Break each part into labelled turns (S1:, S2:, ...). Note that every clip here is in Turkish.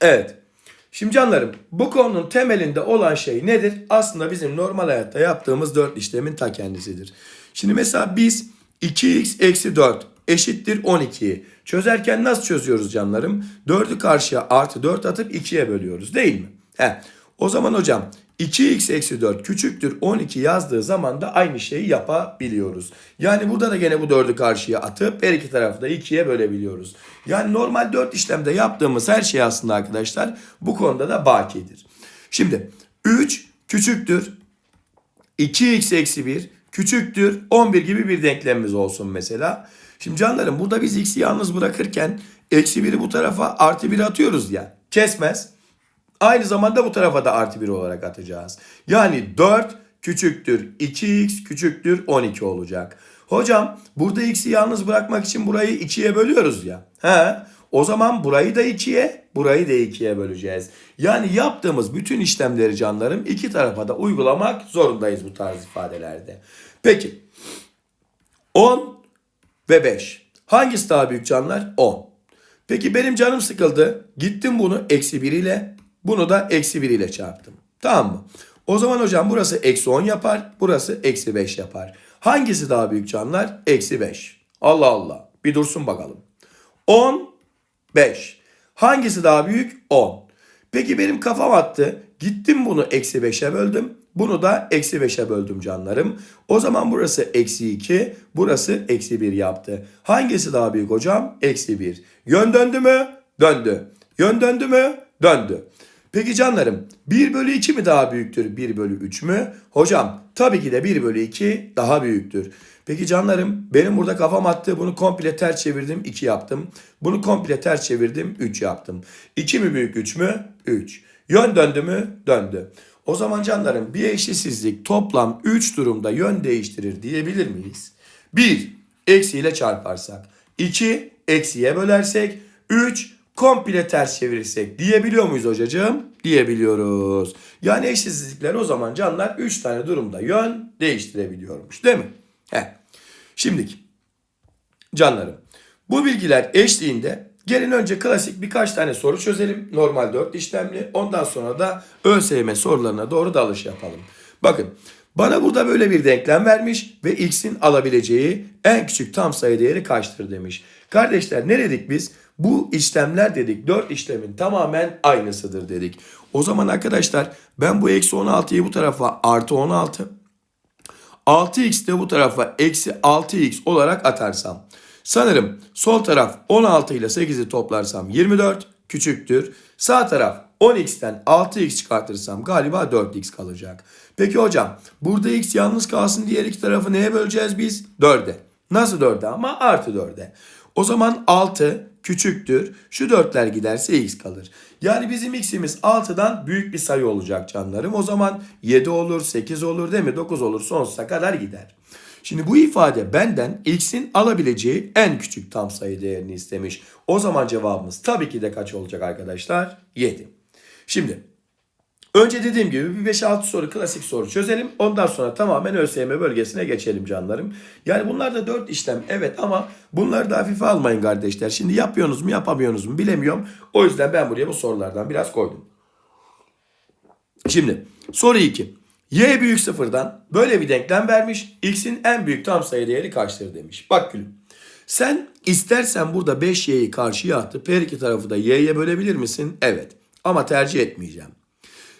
S1: Evet. Şimdi canlarım bu konunun temelinde olan şey nedir? Aslında bizim normal hayatta yaptığımız 4 işlemin ta kendisidir. Şimdi mesela biz 2x eksi 4 eşittir 12'yi çözerken nasıl çözüyoruz canlarım? 4'ü karşıya artı 4 atıp 2'ye bölüyoruz değil mi? He. O zaman hocam 2x eksi 4 küçüktür 12 yazdığı zaman da aynı şeyi yapabiliyoruz. Yani burada da gene bu 4'ü karşıya atıp her iki tarafı da 2'ye bölebiliyoruz. Yani normal 4 işlemde yaptığımız her şey aslında arkadaşlar bu konuda da bakidir. Şimdi 3 küçüktür 2x eksi 1 küçüktür 11 gibi bir denklemimiz olsun mesela. Şimdi canlarım burada biz x'i yalnız bırakırken eksi 1'i bu tarafa artı 1'i atıyoruz ya. Kesmez. Aynı zamanda bu tarafa da artı 1 olarak atacağız. Yani 4 küçüktür 2x küçüktür 12 olacak. Hocam burada x'i yalnız bırakmak için burayı 2'ye bölüyoruz ya. He. O zaman burayı da 2'ye, burayı da 2'ye böleceğiz. Yani yaptığımız bütün işlemleri canlarım iki tarafa da uygulamak zorundayız bu tarz ifadelerde. Peki 10 ve 5. Hangisi daha büyük canlar? 10. Peki benim canım sıkıldı. Gittim bunu eksi 1 ile bunu da eksi 1 ile çarptım. Tamam mı? O zaman hocam burası eksi 10 yapar. Burası eksi 5 yapar. Hangisi daha büyük canlar? Eksi 5. Allah Allah. Bir dursun bakalım. 10, 5. Hangisi daha büyük? 10. Peki benim kafam attı. Gittim bunu eksi 5'e böldüm. Bunu da eksi 5'e böldüm canlarım. O zaman burası eksi 2. Burası eksi 1 yaptı. Hangisi daha büyük hocam? Eksi 1. Yön döndü mü? Döndü. Yön döndü mü? Döndü. Peki canlarım 1 bölü 2 mi daha büyüktür 1 bölü 3 mü? Hocam tabii ki de 1 bölü 2 daha büyüktür. Peki canlarım benim burada kafam attı bunu komple ters çevirdim 2 yaptım. Bunu komple ters çevirdim 3 yaptım. 2 mi büyük 3 mü? 3. Yön döndü mü? Döndü. O zaman canlarım bir eşitsizlik toplam 3 durumda yön değiştirir diyebilir miyiz? 1 eksiyle çarparsak. 2 eksiye bölersek. 3 komple ters çevirirsek diyebiliyor muyuz hocacığım? Diyebiliyoruz. Yani eşitsizlikler o zaman canlar 3 tane durumda yön değiştirebiliyormuş değil mi? He. Şimdiki canlarım bu bilgiler eşliğinde gelin önce klasik birkaç tane soru çözelim. Normal 4 işlemli. Ondan sonra da ÖSYM sorularına doğru dalış yapalım. Bakın bana burada böyle bir denklem vermiş ve x'in alabileceği en küçük tam sayı değeri kaçtır demiş. Kardeşler ne dedik biz? Bu işlemler dedik 4 işlemin tamamen aynısıdır dedik. O zaman arkadaşlar ben bu eksi 16'yı bu tarafa artı 16 6x de bu tarafa eksi 6x olarak atarsam. Sanırım sol taraf 16 ile 8'i toplarsam 24 küçüktür. Sağ taraf 10x'ten 6x çıkartırsam galiba 4x kalacak. Peki hocam burada x yalnız kalsın diğer iki tarafı neye böleceğiz biz? 4'e. Nasıl 4'e ama artı 4'e. O zaman 6 küçüktür. Şu dörtler giderse x kalır. Yani bizim x'imiz 6'dan büyük bir sayı olacak canlarım. O zaman 7 olur, 8 olur değil mi? 9 olur sonsuza kadar gider. Şimdi bu ifade benden x'in alabileceği en küçük tam sayı değerini istemiş. O zaman cevabımız tabii ki de kaç olacak arkadaşlar? 7. Şimdi önce dediğim gibi bir 5-6 soru klasik soru çözelim. Ondan sonra tamamen ÖSYM bölgesine geçelim canlarım. Yani bunlar da 4 işlem evet ama bunları da hafife almayın kardeşler. Şimdi yapıyorsunuz mu yapamıyorsunuz mu bilemiyorum. O yüzden ben buraya bu sorulardan biraz koydum. Şimdi soru 2. Y büyük sıfırdan böyle bir denklem vermiş. X'in en büyük tam sayı değeri kaçtır demiş. Bak gülüm. Sen istersen burada 5y'yi karşıya atıp her iki tarafı da y'ye bölebilir misin? Evet. Ama tercih etmeyeceğim.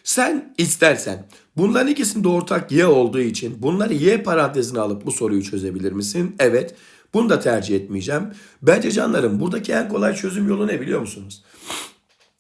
S1: Sen istersen bunların ikisinde ortak y olduğu için bunları y parantezine alıp bu soruyu çözebilir misin? Evet. Bunu da tercih etmeyeceğim. Bence canlarım buradaki en kolay çözüm yolu ne biliyor musunuz?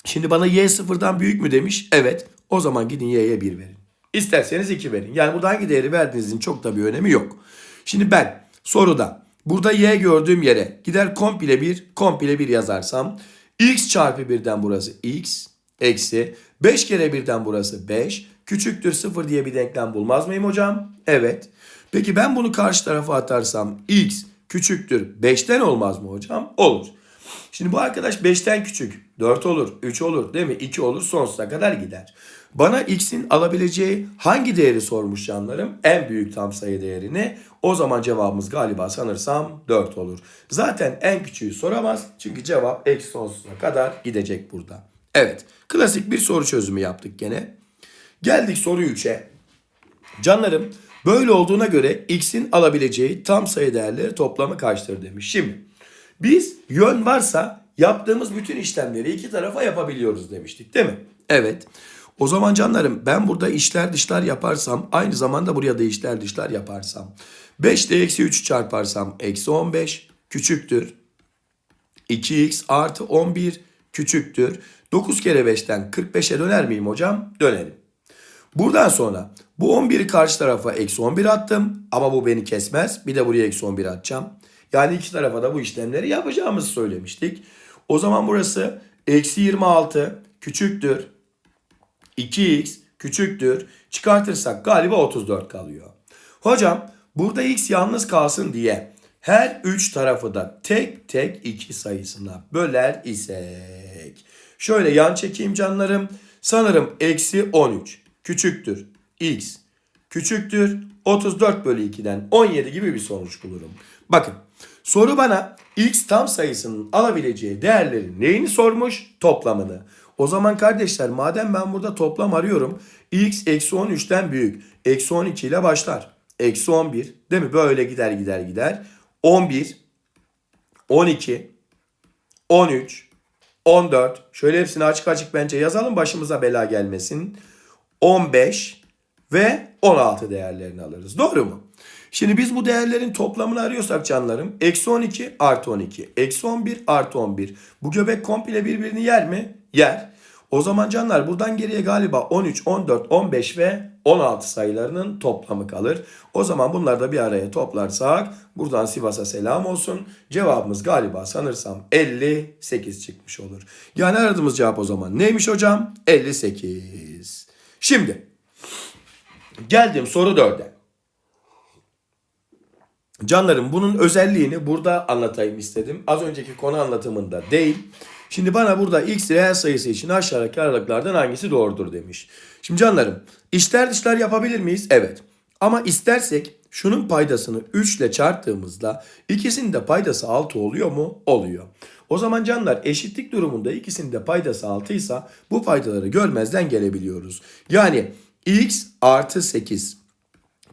S1: Şimdi bana y sıfırdan büyük mü demiş? Evet. O zaman gidin y'ye 1 verin. İsterseniz 2 verin. Yani burada hangi değeri verdiğinizin çok da bir önemi yok. Şimdi ben soruda burada y gördüğüm yere gider komple 1, komple 1 yazarsam x çarpı 1'den burası x eksi 5 kere 1'den burası 5 küçüktür 0 diye bir denklem bulmaz mıyım hocam? Evet. Peki ben bunu karşı tarafa atarsam x küçüktür 5'ten olmaz mı hocam? Olur. Şimdi bu arkadaş 5'ten küçük. 4 olur, 3 olur değil mi? 2 olur sonsuza kadar gider. Bana x'in alabileceği hangi değeri sormuş canlarım? En büyük tam sayı değerini. O zaman cevabımız galiba sanırsam 4 olur. Zaten en küçüğü soramaz. Çünkü cevap eksi sonsuza kadar gidecek burada. Evet. Klasik bir soru çözümü yaptık gene. Geldik soru 3'e. Canlarım böyle olduğuna göre x'in alabileceği tam sayı değerleri toplamı kaçtır demiş. Şimdi biz yön varsa yaptığımız bütün işlemleri iki tarafa yapabiliyoruz demiştik değil mi? Evet. O zaman canlarım ben burada işler dışlar yaparsam aynı zamanda buraya da işler dışlar yaparsam 5 ile eksi 3 çarparsam eksi 15 küçüktür. 2x artı 11 küçüktür. 9 kere 5'ten 45'e döner miyim hocam? Dönerim. Buradan sonra bu 11'i karşı tarafa eksi 11 attım ama bu beni kesmez. Bir de buraya eksi 11 atacağım. Yani iki tarafa da bu işlemleri yapacağımızı söylemiştik. O zaman burası eksi 26 küçüktür. 2x küçüktür. Çıkartırsak galiba 34 kalıyor. Hocam burada x yalnız kalsın diye her üç tarafı da tek tek 2 sayısına böler isek. Şöyle yan çekeyim canlarım. Sanırım eksi 13 küçüktür x küçüktür 34 bölü 2'den 17 gibi bir sonuç bulurum. Bakın soru bana x tam sayısının alabileceği değerlerin neyini sormuş? Toplamını. O zaman kardeşler madem ben burada toplam arıyorum x eksi 13'ten büyük. Eksi 12 ile başlar. Eksi 11 değil mi? Böyle gider gider gider. 11, 12, 13, 14. Şöyle hepsini açık açık bence yazalım başımıza bela gelmesin. 15 ve 16 değerlerini alırız. Doğru mu? Şimdi biz bu değerlerin toplamını arıyorsak canlarım. Eksi 12 artı 12. Eksi 11 artı 11. Bu göbek komple birbirini yer mi? Yer. O zaman canlar buradan geriye galiba 13, 14, 15 ve 16 sayılarının toplamı kalır. O zaman bunları da bir araya toplarsak buradan Sivas'a selam olsun. Cevabımız galiba sanırsam 58 çıkmış olur. Yani aradığımız cevap o zaman neymiş hocam? 58. Şimdi geldim soru 4'e. Canlarım bunun özelliğini burada anlatayım istedim. Az önceki konu anlatımında değil. Şimdi bana burada x reel sayısı için aşağıdaki aralıklardan hangisi doğrudur demiş. Şimdi canlarım işler dışlar yapabilir miyiz? Evet. Ama istersek şunun paydasını 3 ile çarptığımızda ikisinin de paydası 6 oluyor mu? Oluyor. O zaman canlar eşitlik durumunda ikisinin de paydası 6 ise bu paydaları görmezden gelebiliyoruz. Yani x artı 8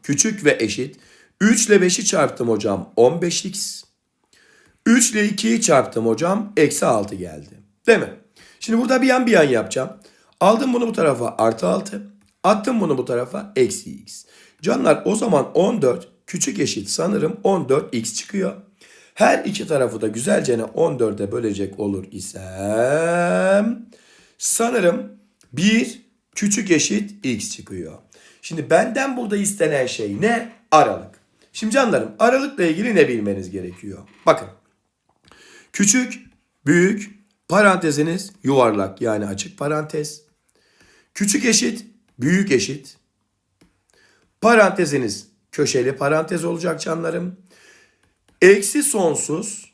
S1: küçük ve eşit 3 ile 5'i çarptım hocam 15x. 3 ile 2'yi çarptım hocam. Eksi 6 geldi. Değil mi? Şimdi burada bir yan bir yan yapacağım. Aldım bunu bu tarafa artı 6. Attım bunu bu tarafa eksi x. Canlar o zaman 14 küçük eşit sanırım 14x çıkıyor. Her iki tarafı da güzelce 14'e bölecek olur isem sanırım 1 küçük eşit x çıkıyor. Şimdi benden burada istenen şey ne? Aralık. Şimdi canlarım aralıkla ilgili ne bilmeniz gerekiyor? Bakın. Küçük, büyük, paranteziniz yuvarlak yani açık parantez. Küçük eşit, büyük eşit. Paranteziniz köşeli parantez olacak canlarım. Eksi sonsuz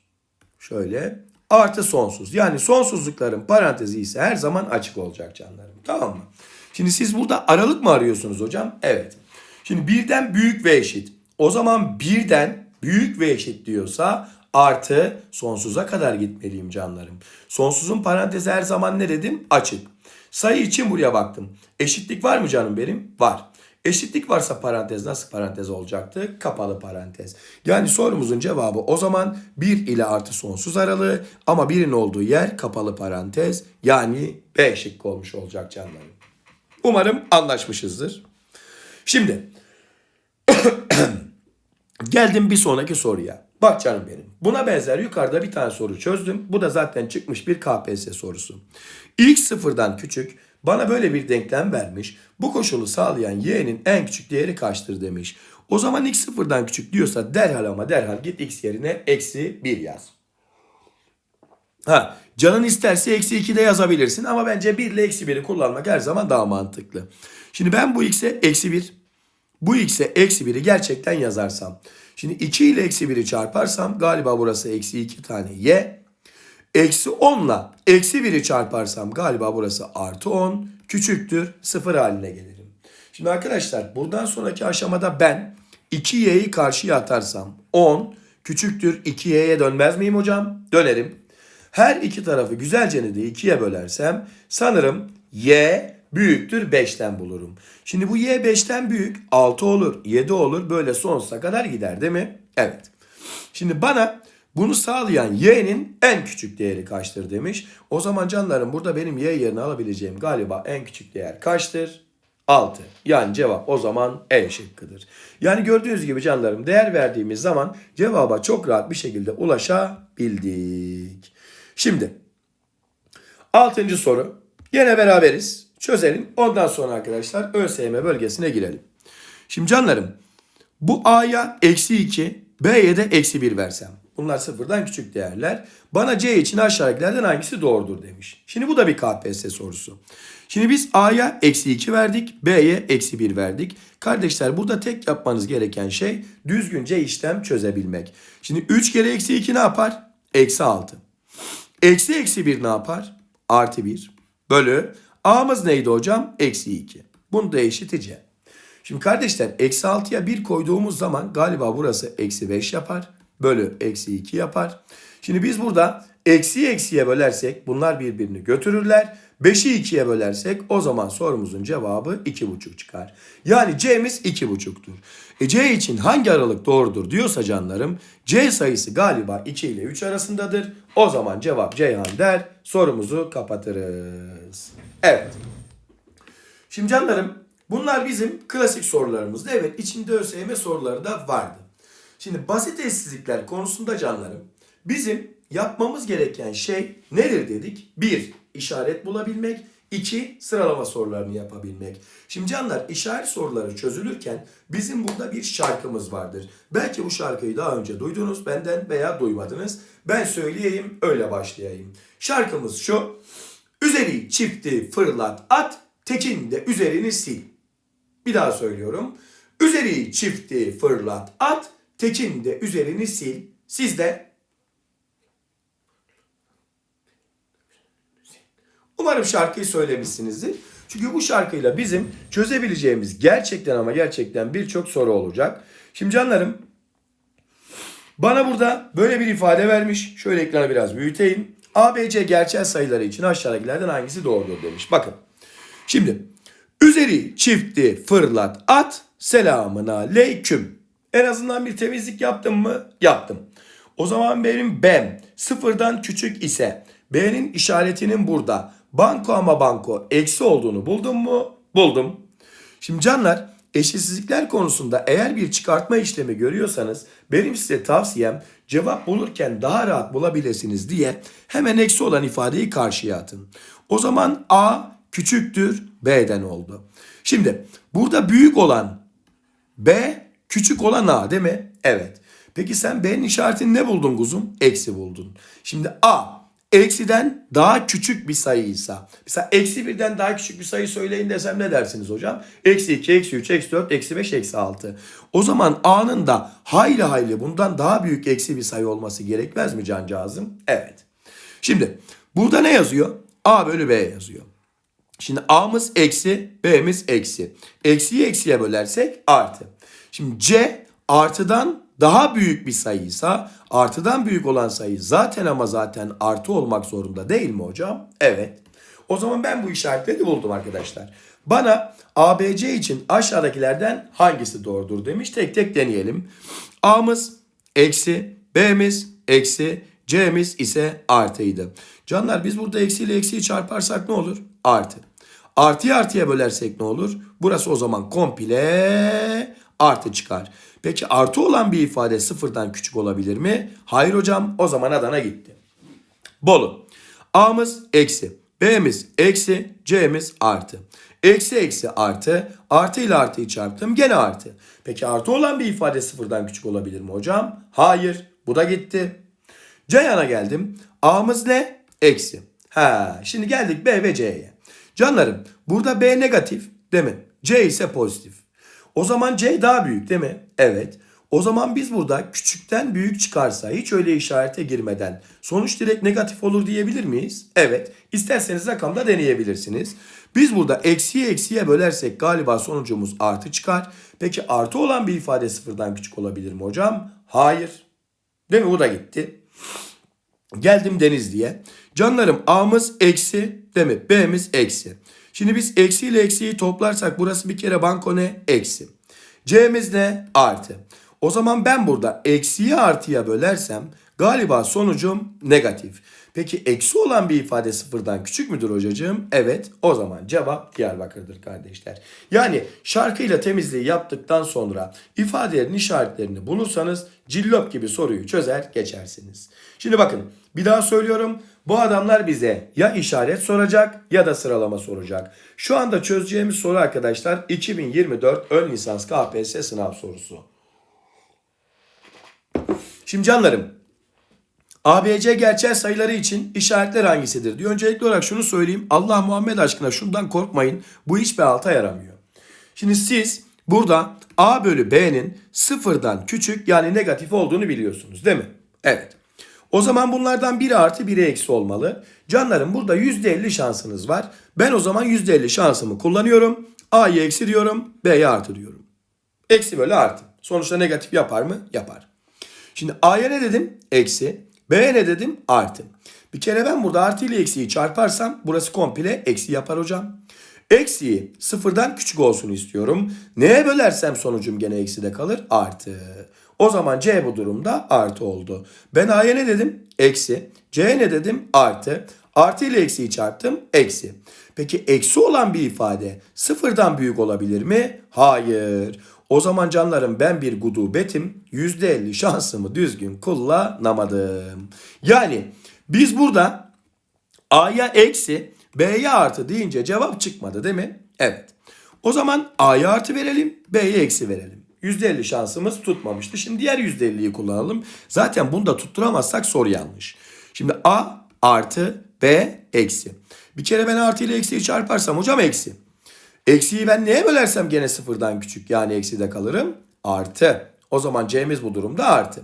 S1: şöyle artı sonsuz. Yani sonsuzlukların parantezi ise her zaman açık olacak canlarım. Tamam mı? Şimdi siz burada aralık mı arıyorsunuz hocam? Evet. Şimdi birden büyük ve eşit. O zaman birden büyük ve eşit diyorsa artı sonsuza kadar gitmeliyim canlarım. Sonsuzun parantezi her zaman ne dedim? Açık. Sayı için buraya baktım. Eşitlik var mı canım benim? Var. Eşitlik varsa parantez nasıl parantez olacaktı? Kapalı parantez. Yani sorumuzun cevabı o zaman 1 ile artı sonsuz aralığı ama birin olduğu yer kapalı parantez. Yani B şıkkı olmuş olacak canlarım. Umarım anlaşmışızdır. Şimdi geldim bir sonraki soruya. Bak canım benim. Buna benzer yukarıda bir tane soru çözdüm. Bu da zaten çıkmış bir KPSS sorusu. X sıfırdan küçük bana böyle bir denklem vermiş. Bu koşulu sağlayan y'nin en küçük değeri kaçtır demiş. O zaman x sıfırdan küçük diyorsa derhal ama derhal git x yerine eksi 1 yaz. Ha, canın isterse eksi 2 de yazabilirsin ama bence 1 ile eksi 1'i kullanmak her zaman daha mantıklı. Şimdi ben bu x'e eksi 1, bu x'e eksi 1'i gerçekten yazarsam. Şimdi 2 ile eksi 1'i çarparsam galiba burası eksi 2 tane y. Eksi 10 ile eksi 1'i çarparsam galiba burası artı 10 küçüktür 0 haline gelirim. Şimdi arkadaşlar buradan sonraki aşamada ben 2y'yi karşıya atarsam 10 küçüktür 2y'ye dönmez miyim hocam? Dönerim. Her iki tarafı güzelce de ikiye bölersem sanırım y büyüktür 5'ten bulurum. Şimdi bu y 5'ten büyük 6 olur 7 olur böyle sonsuza kadar gider değil mi? Evet. Şimdi bana bunu sağlayan y'nin en küçük değeri kaçtır demiş. O zaman canlarım burada benim y yerine alabileceğim galiba en küçük değer kaçtır? 6. Yani cevap o zaman E şıkkıdır. Yani gördüğünüz gibi canlarım değer verdiğimiz zaman cevaba çok rahat bir şekilde ulaşabildik. Şimdi 6. soru. Yine beraberiz. Çözelim. Ondan sonra arkadaşlar ÖSYM bölgesine girelim. Şimdi canlarım bu A'ya eksi 2, B'ye de eksi 1 versem. Bunlar sıfırdan küçük değerler. Bana C için aşağıdakilerden hangisi doğrudur demiş. Şimdi bu da bir KPSS sorusu. Şimdi biz A'ya eksi 2 verdik. B'ye eksi 1 verdik. Kardeşler burada tek yapmanız gereken şey düzgünce işlem çözebilmek. Şimdi 3 kere eksi 2 ne yapar? Eksi 6. Eksi eksi 1 ne yapar? Artı 1. Bölü. A'mız neydi hocam? Eksi 2. Bunu da eşiteceğim. Şimdi kardeşler eksi 6'ya 1 koyduğumuz zaman galiba burası eksi 5 yapar. Bölü eksi 2 yapar. Şimdi biz burada eksi eksiye bölersek bunlar birbirini götürürler. 5'i 2'ye bölersek o zaman sorumuzun cevabı 2,5 çıkar. Yani C'miz 2,5'tur. E C için hangi aralık doğrudur diyorsa canlarım C sayısı galiba 2 ile 3 arasındadır. O zaman cevap Ceyhan der. Sorumuzu kapatırız. Evet. Şimdi canlarım bunlar bizim klasik sorularımızdı. Evet içinde ÖSYM soruları da vardı. Şimdi basit eşsizlikler konusunda canlarım bizim yapmamız gereken şey nedir dedik? Bir, işaret bulabilmek. İki, sıralama sorularını yapabilmek. Şimdi canlar işaret soruları çözülürken bizim burada bir şarkımız vardır. Belki bu şarkıyı daha önce duydunuz benden veya duymadınız. Ben söyleyeyim öyle başlayayım. Şarkımız şu. Üzeri çifti fırlat at, tekin de üzerini sil. Bir daha söylüyorum. Üzeri çifti fırlat at, tekin de üzerini sil. Siz de Umarım şarkıyı söylemişsinizdir. Çünkü bu şarkıyla bizim çözebileceğimiz gerçekten ama gerçekten birçok soru olacak. Şimdi canlarım bana burada böyle bir ifade vermiş. Şöyle ekranı biraz büyüteyim. ABC gerçel sayıları için aşağıdakilerden hangisi doğrudur demiş. Bakın. Şimdi üzeri çifti fırlat at selamına aleyküm. En azından bir temizlik yaptım mı? Yaptım. O zaman benim B'm sıfırdan küçük ise B'nin işaretinin burada banko ama banko eksi olduğunu buldum mu? Buldum. Şimdi canlar eşitsizlikler konusunda eğer bir çıkartma işlemi görüyorsanız benim size tavsiyem cevap bulurken daha rahat bulabilirsiniz diye hemen eksi olan ifadeyi karşıya atın. O zaman A küçüktür B'den oldu. Şimdi burada büyük olan B küçük olan A değil mi? Evet. Peki sen B'nin işaretini ne buldun kuzum? Eksi buldun. Şimdi A eksiden daha küçük bir sayıysa. Mesela eksi birden daha küçük bir sayı söyleyin desem ne dersiniz hocam? Eksi 2, eksi 3, eksi 4, eksi 5, eksi 6. O zaman A'nın da hayli hayli bundan daha büyük eksi bir sayı olması gerekmez mi cancağızım? Evet. Şimdi burada ne yazıyor? A bölü B yazıyor. Şimdi A'mız eksi, B'miz eksi. Eksiyi eksiye bölersek artı. Şimdi C artıdan daha büyük bir sayıysa artıdan büyük olan sayı zaten ama zaten artı olmak zorunda değil mi hocam? Evet. O zaman ben bu işaretleri buldum arkadaşlar. Bana ABC için aşağıdakilerden hangisi doğrudur demiş. Tek tek deneyelim. A'mız eksi, B'miz eksi, C'miz ise artıydı. Canlar biz burada eksi ile eksiyi çarparsak ne olur? Artı. Artıyı artıya bölersek ne olur? Burası o zaman komple artı çıkar. Peki artı olan bir ifade sıfırdan küçük olabilir mi? Hayır hocam o zaman Adana gitti. Bolu. A'mız eksi. B'miz eksi. C'miz artı. Eksi eksi artı. Artı ile artıyı çarptım gene artı. Peki artı olan bir ifade sıfırdan küçük olabilir mi hocam? Hayır. Bu da gitti. Ceyhan'a geldim. A'mız ne? Eksi. Ha, şimdi geldik B ve C'ye. Canlarım burada B negatif değil mi? C ise pozitif. O zaman C daha büyük değil mi? Evet. O zaman biz burada küçükten büyük çıkarsa hiç öyle işarete girmeden sonuç direkt negatif olur diyebilir miyiz? Evet. İsterseniz rakamda deneyebilirsiniz. Biz burada eksiye eksiye bölersek galiba sonucumuz artı çıkar. Peki artı olan bir ifade sıfırdan küçük olabilir mi hocam? Hayır. Değil mi? Bu da gitti. Geldim Denizli'ye. Canlarım A'mız eksi değil mi? B'miz eksi. Şimdi biz eksi ile eksiyi toplarsak burası bir kere banko ne? Eksi. C'miz ne? Artı. O zaman ben burada eksiyi artıya bölersem galiba sonucum negatif. Peki eksi olan bir ifade sıfırdan küçük müdür hocacığım? Evet. O zaman cevap Diyarbakır'dır kardeşler. Yani şarkıyla temizliği yaptıktan sonra ifadelerin işaretlerini bulursanız cillop gibi soruyu çözer geçersiniz. Şimdi bakın bir daha söylüyorum. Bu adamlar bize ya işaret soracak ya da sıralama soracak. Şu anda çözeceğimiz soru arkadaşlar 2024 ön lisans KPSS sınav sorusu. Şimdi canlarım ABC gerçel sayıları için işaretler hangisidir diyor. Öncelikli olarak şunu söyleyeyim. Allah Muhammed aşkına şundan korkmayın. Bu hiçbir alta yaramıyor. Şimdi siz burada A bölü B'nin sıfırdan küçük yani negatif olduğunu biliyorsunuz değil mi? Evet. O zaman bunlardan biri artı biri eksi olmalı. Canlarım burada %50 şansınız var. Ben o zaman %50 şansımı kullanıyorum. A'yı eksi diyorum. B'ye artı diyorum. Eksi bölü artı. Sonuçta negatif yapar mı? Yapar. Şimdi A'ya ne dedim? Eksi. B'ye ne dedim? Artı. Bir kere ben burada artı ile eksiyi çarparsam burası komple eksi yapar hocam. Eksiyi sıfırdan küçük olsun istiyorum. Neye bölersem sonucum gene eksi de kalır? Artı. O zaman C bu durumda artı oldu. Ben A'ya ne dedim? Eksi. C'ye ne dedim? Artı. Artı ile eksiyi çarptım. Eksi. Peki eksi olan bir ifade sıfırdan büyük olabilir mi? Hayır. O zaman canlarım ben bir gudubetim. %50 şansımı düzgün kullanamadım. Yani biz burada A'ya eksi B'ye artı deyince cevap çıkmadı değil mi? Evet. O zaman A'ya artı verelim B'ye eksi verelim. %50 şansımız tutmamıştı. Şimdi diğer %50'yi kullanalım. Zaten bunu da tutturamazsak soru yanlış. Şimdi A artı B eksi. Bir kere ben artı ile eksiyi çarparsam hocam eksi. Eksiyi ben neye bölersem gene sıfırdan küçük yani eksi de kalırım. Artı. O zaman C'miz bu durumda artı.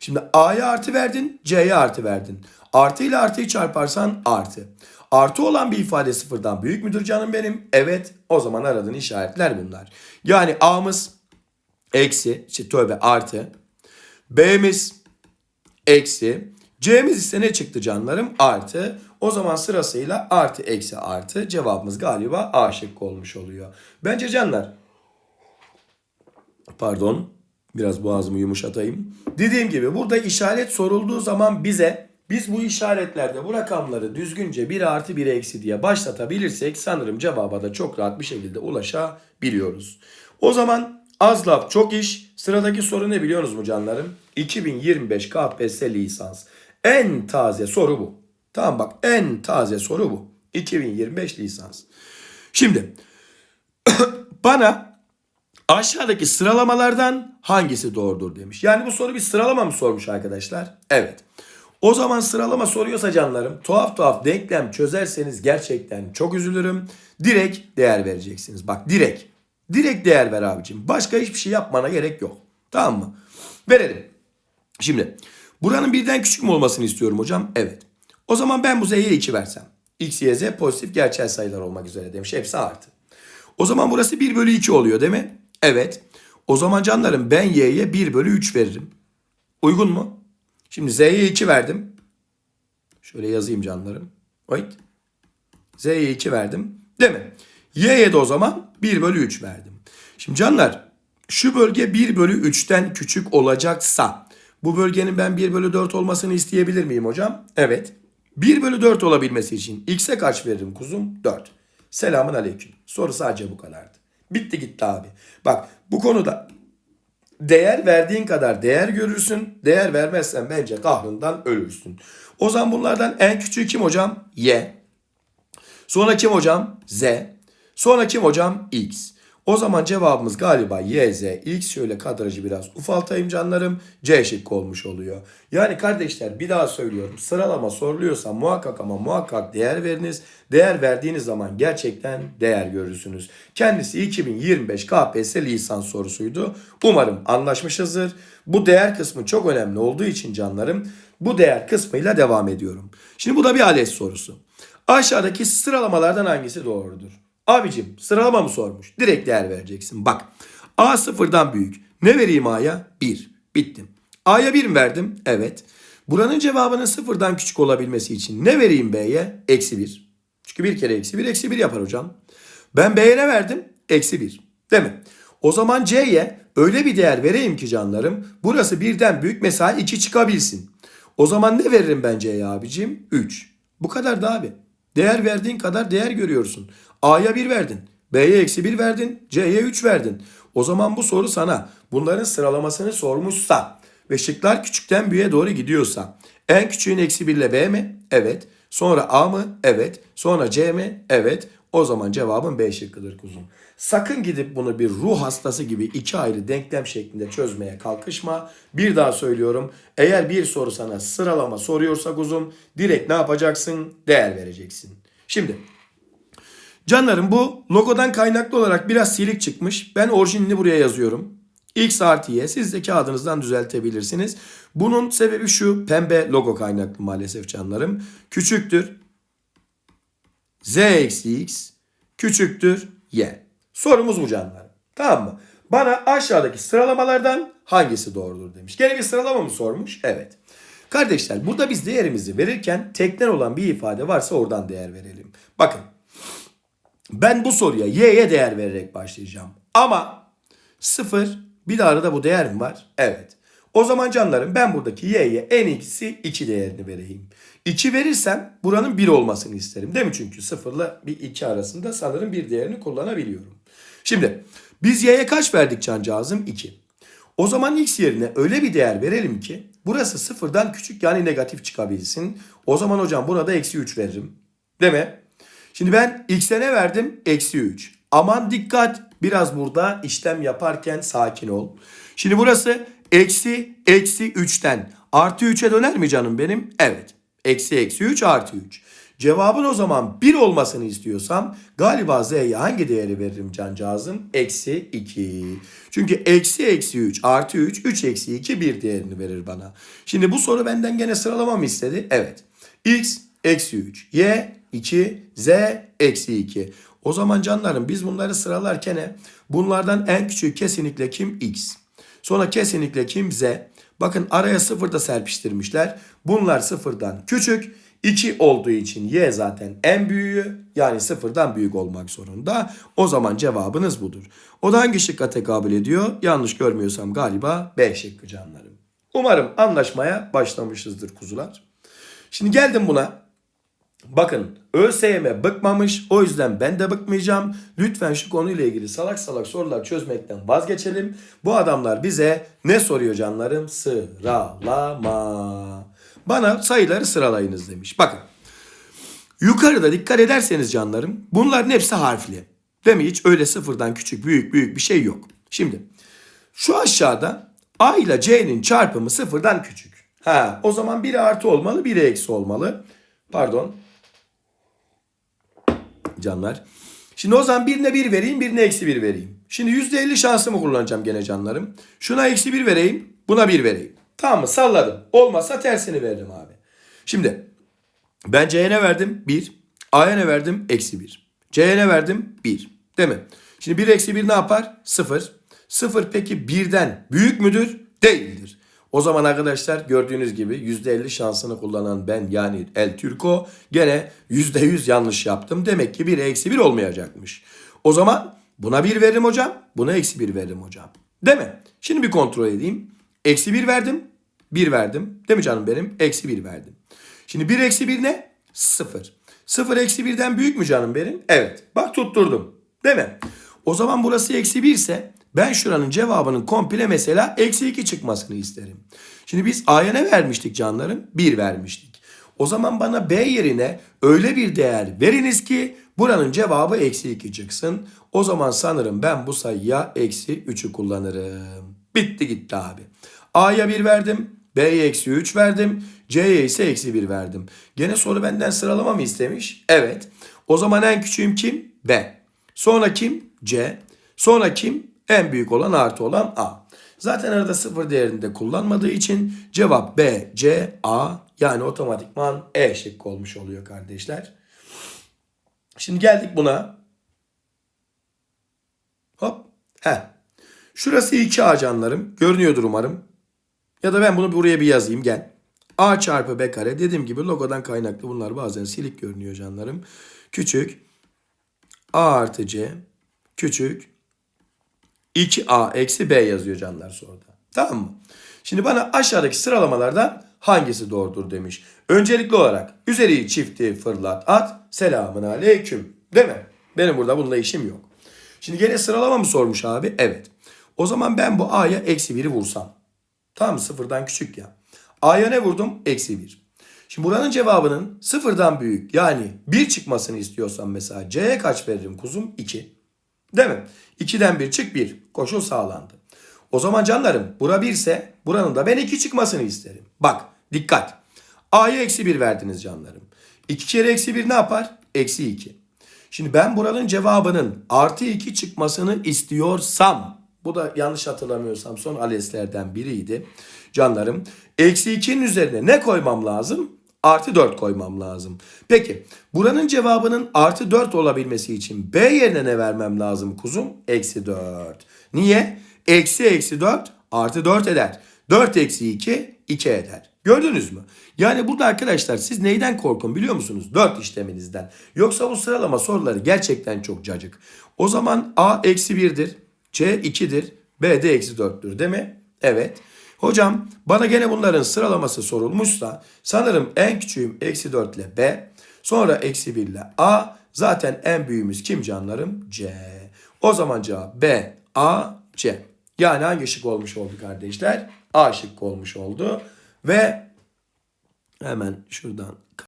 S1: Şimdi A'ya artı verdin, C'ye artı verdin. Artı ile artıyı çarparsan artı. Artı olan bir ifade sıfırdan büyük müdür canım benim? Evet. O zaman aradığın işaretler bunlar. Yani A'mız eksi, işte tövbe artı. B'miz eksi. C'miz ise ne çıktı canlarım? Artı. O zaman sırasıyla artı eksi artı. Cevabımız galiba A şıkkı olmuş oluyor. Bence canlar. Pardon. Biraz boğazımı yumuşatayım. Dediğim gibi burada işaret sorulduğu zaman bize biz bu işaretlerde bu rakamları düzgünce 1 artı 1 eksi diye başlatabilirsek sanırım cevaba da çok rahat bir şekilde ulaşabiliyoruz. O zaman az laf çok iş. Sıradaki soru ne biliyorsunuz mu canlarım? 2025 KPSS lisans. En taze soru bu. Tamam bak en taze soru bu. 2025 lisans. Şimdi bana aşağıdaki sıralamalardan hangisi doğrudur demiş. Yani bu soru bir sıralama mı sormuş arkadaşlar? Evet. O zaman sıralama soruyorsa canlarım tuhaf tuhaf denklem çözerseniz gerçekten çok üzülürüm. Direkt değer vereceksiniz. Bak direkt. Direkt değer ver abicim. Başka hiçbir şey yapmana gerek yok. Tamam mı? Verelim. Şimdi buranın birden küçük mü olmasını istiyorum hocam? Evet. O zaman ben bu z'ye 2 versem. x, y, z pozitif gerçel sayılar olmak üzere demiş. Hepsi artı. O zaman burası 1 bölü 2 oluyor değil mi? Evet. O zaman canlarım ben y'ye 1 bölü 3 veririm. Uygun mu? Şimdi z'ye 2 verdim. Şöyle yazayım canlarım. Wait. z'ye 2 verdim. Değil mi? y'ye de o zaman 1 bölü 3 verdim. Şimdi canlar şu bölge 1 bölü 3'ten küçük olacaksa bu bölgenin ben 1 bölü 4 olmasını isteyebilir miyim hocam? Evet. 1 bölü 4 olabilmesi için x'e kaç veririm kuzum? 4. Selamun aleyküm. Soru sadece bu kadardı. Bitti gitti abi. Bak bu konuda değer verdiğin kadar değer görürsün. Değer vermezsen bence kahrından ölürsün. O zaman bunlardan en küçüğü kim hocam? Y. Sonra kim hocam? Z. Sonra kim hocam? X. O zaman cevabımız galiba Y, Z, X. Şöyle kadrajı biraz ufaltayım canlarım. C şıkkı olmuş oluyor. Yani kardeşler bir daha söylüyorum. Sıralama soruluyorsa muhakkak ama muhakkak değer veriniz. Değer verdiğiniz zaman gerçekten değer görürsünüz. Kendisi 2025 KPSS lisans sorusuydu. Umarım anlaşmışızdır. Bu değer kısmı çok önemli olduğu için canlarım bu değer kısmıyla devam ediyorum. Şimdi bu da bir ALES sorusu. Aşağıdaki sıralamalardan hangisi doğrudur? Abicim sıralama mı sormuş? Direkt değer vereceksin. Bak A sıfırdan büyük. Ne vereyim A'ya? 1. Bittim. A'ya 1 mi verdim? Evet. Buranın cevabının sıfırdan küçük olabilmesi için ne vereyim B'ye? Eksi 1. Çünkü bir kere eksi 1 eksi 1 yapar hocam. Ben B'ye ne verdim? Eksi 1. Değil mi? O zaman C'ye öyle bir değer vereyim ki canlarım. Burası birden büyük mesela 2 çıkabilsin. O zaman ne veririm ben C'ye abicim? 3. Bu kadar da abi. Değer verdiğin kadar değer görüyorsun. A'ya 1 verdin. B'ye eksi 1 verdin. C'ye 3 verdin. O zaman bu soru sana bunların sıralamasını sormuşsa ve şıklar küçükten büyüğe doğru gidiyorsa en küçüğün eksi 1 ile B mi? Evet. Sonra A mı? Evet. Sonra C mi? Evet. O zaman cevabın B şıkkıdır kuzum. Sakın gidip bunu bir ruh hastası gibi iki ayrı denklem şeklinde çözmeye kalkışma. Bir daha söylüyorum. Eğer bir soru sana sıralama soruyorsa kuzum direkt ne yapacaksın? Değer vereceksin. Şimdi Canlarım bu logodan kaynaklı olarak biraz silik çıkmış. Ben orijinini buraya yazıyorum. X artı Y siz de kağıdınızdan düzeltebilirsiniz. Bunun sebebi şu pembe logo kaynaklı maalesef canlarım. Küçüktür Z eksi X küçüktür Y. Sorumuz bu canlarım. Tamam mı? Bana aşağıdaki sıralamalardan hangisi doğrudur demiş. Gene bir sıralama mı sormuş? Evet. Kardeşler burada biz değerimizi verirken teknen olan bir ifade varsa oradan değer verelim. Bakın ben bu soruya y'ye değer vererek başlayacağım. Ama 0 bir de arada bu değer mi var? Evet. O zaman canlarım ben buradaki y'ye en iyisi 2 değerini vereyim. 2 verirsem buranın 1 olmasını isterim. Değil mi? Çünkü 0 ile bir 2 arasında sanırım bir değerini kullanabiliyorum. Şimdi biz y'ye kaç verdik cancağızım? 2. O zaman x yerine öyle bir değer verelim ki burası sıfırdan küçük yani negatif çıkabilsin. O zaman hocam buna da eksi 3 veririm. Değil mi? Şimdi ben x'e ne verdim? Eksi 3. Aman dikkat biraz burada işlem yaparken sakin ol. Şimdi burası eksi eksi 3'ten artı 3'e döner mi canım benim? Evet. Eksi eksi 3 artı 3. Cevabın o zaman 1 olmasını istiyorsam galiba z'ye hangi değeri veririm cancağızım? Eksi 2. Çünkü eksi eksi 3 artı 3 3 eksi 2 bir değerini verir bana. Şimdi bu soru benden gene sıralamamı istedi. Evet. x eksi 3. Y 2. Z eksi 2. O zaman canlarım biz bunları sıralarken bunlardan en küçük kesinlikle kim? X. Sonra kesinlikle kim? Z. Bakın araya sıfır da serpiştirmişler. Bunlar sıfırdan küçük. 2 olduğu için y zaten en büyüğü yani sıfırdan büyük olmak zorunda. O zaman cevabınız budur. O da hangi şıkka tekabül ediyor? Yanlış görmüyorsam galiba B şıkkı canlarım. Umarım anlaşmaya başlamışızdır kuzular. Şimdi geldim buna. Bakın ÖSYM bıkmamış o yüzden ben de bıkmayacağım. Lütfen şu konuyla ilgili salak salak sorular çözmekten vazgeçelim. Bu adamlar bize ne soruyor canlarım? Sıralama. Bana sayıları sıralayınız demiş. Bakın yukarıda dikkat ederseniz canlarım bunların hepsi harfli. Değil mi? Hiç öyle sıfırdan küçük büyük büyük bir şey yok. Şimdi şu aşağıda A ile C'nin çarpımı sıfırdan küçük. Ha, o zaman biri artı olmalı, biri eksi olmalı. Pardon. Canlar. Şimdi o zaman birine bir vereyim, birine eksi bir vereyim. Şimdi yüzde elli şansımı kullanacağım gene canlarım. Şuna eksi bir vereyim, buna bir vereyim. Tamam mı? Salladım. Olmazsa tersini veririm abi. Şimdi ben C'ye ne verdim? 1. A'ya ne verdim? Eksi 1. C'ye ne verdim? 1. Değil mi? Şimdi 1 eksi 1 ne yapar? 0. 0 peki 1'den büyük müdür? Değildir. O zaman arkadaşlar gördüğünüz gibi %50 şansını kullanan ben yani El Türko gene %100 yanlış yaptım. Demek ki 1 eksi 1 olmayacakmış. O zaman buna 1 veririm hocam. Buna eksi 1 veririm hocam. Değil mi? Şimdi bir kontrol edeyim. Eksi 1 verdim. 1 verdim. Değil mi canım benim? Eksi 1 verdim. Şimdi 1 eksi 1 ne? 0. 0 eksi 1'den büyük mü canım benim? Evet. Bak tutturdum. Değil mi? O zaman burası eksi 1 ise ben şuranın cevabının komple mesela eksi 2 çıkmasını isterim. Şimdi biz A'ya ne vermiştik canlarım? 1 vermiştik. O zaman bana B yerine öyle bir değer veriniz ki buranın cevabı eksi 2 çıksın. O zaman sanırım ben bu sayıya eksi 3'ü kullanırım. Bitti gitti abi. A'ya 1 verdim. B'ye eksi 3 verdim. C'ye ise eksi 1 verdim. Gene soru benden sıralama mı istemiş? Evet. O zaman en küçüğüm kim? B. Sonra kim? C. Sonra kim? En büyük olan artı olan A. Zaten arada sıfır değerinde kullanmadığı için cevap B, C, A yani otomatikman E şıkkı olmuş oluyor kardeşler. Şimdi geldik buna. Hop. He. Şurası 2A canlarım. Görünüyordur umarım. Ya da ben bunu buraya bir yazayım gel. A çarpı B kare. Dediğim gibi logodan kaynaklı bunlar bazen silik görünüyor canlarım. Küçük A artı C küçük 2A eksi B yazıyor canlar soruda. Tamam mı? Şimdi bana aşağıdaki sıralamalardan hangisi doğrudur demiş. Öncelikli olarak üzeri çifti fırlat at selamun aleyküm. Değil mi? Benim burada bununla işim yok. Şimdi gene sıralama mı sormuş abi? Evet. O zaman ben bu A'ya eksi 1'i vursam. Mı? Sıfırdan küçük ya. A'ya ne vurdum? Eksi 1. Şimdi buranın cevabının sıfırdan büyük yani 1 çıkmasını istiyorsam mesela C'ye kaç veririm kuzum? 2. Değil mi? 2'den 1 çık 1. Koşul sağlandı. O zaman canlarım bura 1 ise buranın da ben 2 çıkmasını isterim. Bak dikkat. A'ya eksi 1 verdiniz canlarım. 2 kere eksi 1 ne yapar? Eksi 2. Şimdi ben buranın cevabının artı 2 çıkmasını istiyorsam bu da yanlış hatırlamıyorsam son aleslerden biriydi. Canlarım eksi 2'nin üzerine ne koymam lazım? Artı 4 koymam lazım. Peki buranın cevabının artı 4 olabilmesi için B yerine ne vermem lazım kuzum? Eksi 4. Niye? Eksi eksi 4 artı 4 eder. 4 eksi 2 2 eder. Gördünüz mü? Yani burada arkadaşlar siz neyden korkun biliyor musunuz? 4 işleminizden. Yoksa bu sıralama soruları gerçekten çok cacık. O zaman A eksi 1'dir. C 2'dir. B de eksi 4'tür değil mi? Evet. Hocam bana gene bunların sıralaması sorulmuşsa sanırım en küçüğüm eksi 4 ile B. Sonra eksi 1 ile A. Zaten en büyüğümüz kim canlarım? C. O zaman cevap B, A, C. Yani hangi şık olmuş oldu kardeşler? A şık olmuş oldu. Ve hemen şuradan